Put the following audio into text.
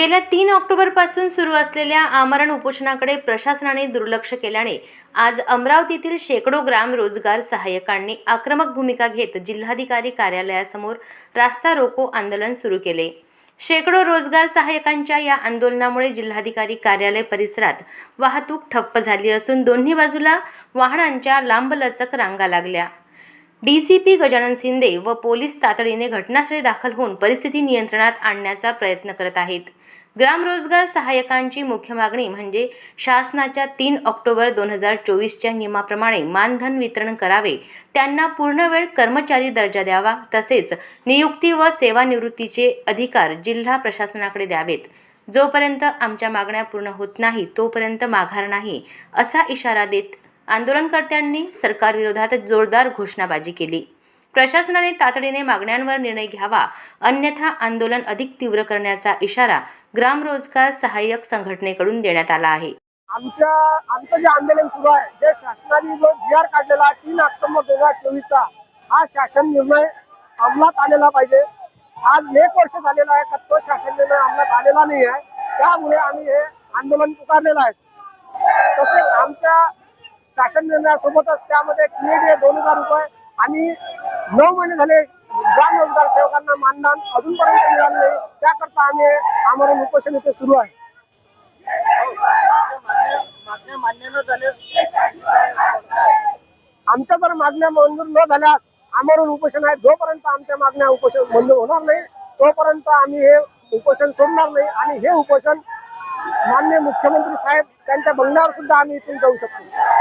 गेल्या तीन ऑक्टोबरपासून सुरू असलेल्या आमरण उपोषणाकडे प्रशासनाने दुर्लक्ष केल्याने आज अमरावतीतील शेकडो ग्राम रोजगार सहाय्यकांनी आक्रमक भूमिका घेत जिल्हाधिकारी कार्यालयासमोर रास्ता रोको आंदोलन सुरू केले. शेकडो रोजगार सहाय्यकांच्या या आंदोलनामुळे जिल्हाधिकारी कार्यालय परिसरात वाहतूक ठप्प झाली असून दोन्ही बाजूला वाहनांच्या लांबलचक रांगा लागल्या. डीसीपी गजानन शिंदे व पोलीस तातडीने घटनास्थळी दाखल होऊन परिस्थिती नियंत्रणात आणण्याचा प्रयत्न करत आहेत. ग्रामरोजगार सहाय्यकांची मुख्य मागणी म्हणजे शासनाच्या तीन ऑक्टोबर दोन हजार चोवीसच्या नियमाप्रमाणे मानधन वितरण करावे. त्यांना पूर्णवेळ कर्मचारी दर्जा द्यावा. तसेच नियुक्ती व सेवानिवृत्तीचे अधिकार जिल्हा प्रशासनाकडे द्यावेत. जोपर्यंत आमच्या मागण्या पूर्ण होत नाही तोपर्यंत माघार नाही असा इशारा देत आंदोलनकर्त्यांनी सरकारविरोधात जोरदार घोषणाबाजी केली. प्रशासनाने तातडीने मागण्यांवर निर्णय घ्यावा अन्यथा आंदोलन अधिक तीव्र करण्याचा इशारा ग्रामरोजगार सहाय्यक संघटनेकडून देण्यात आला आहे. आमच्या आमचं जे आंदोलन सुरू आहे जे शासनाने जो जी आर काढलेला आहे तीन ऑक्टोबर दोन हजार चोवीसचा हा शासन निर्णय अंमलात आलेला पाहिजे. आज एक वर्ष झालेला आहे का तो शासन निर्णय अंमलात आलेला नाही आहे त्यामुळे आम्ही हे आंदोलन पुकारलेलं आहे. तसेच आमच्या शासन निर्णयासोबतच त्यामध्ये टीएडी दोन हजार रुपये आणि नऊ महिने झाले ग्राम रोजगार सेवकांना मानधन अजूनपर्यंत मिळालं नाही. त्याकरता आम्ही आमरण उपोषण इथे सुरू आहे. आमच्या जर मागण्या मंजूर न झाल्यास आमरण उपोषण आहे. जोपर्यंत आमच्या मागण्या उपोषण मंजूर होणार नाही तोपर्यंत आम्ही हे उपोषण सोडणार नाही आणि हे उपोषण मान्य मुख्यमंत्री साहेब त्यांच्या बंगल्यावर सुद्धा आम्ही इथून जाऊ शकतो.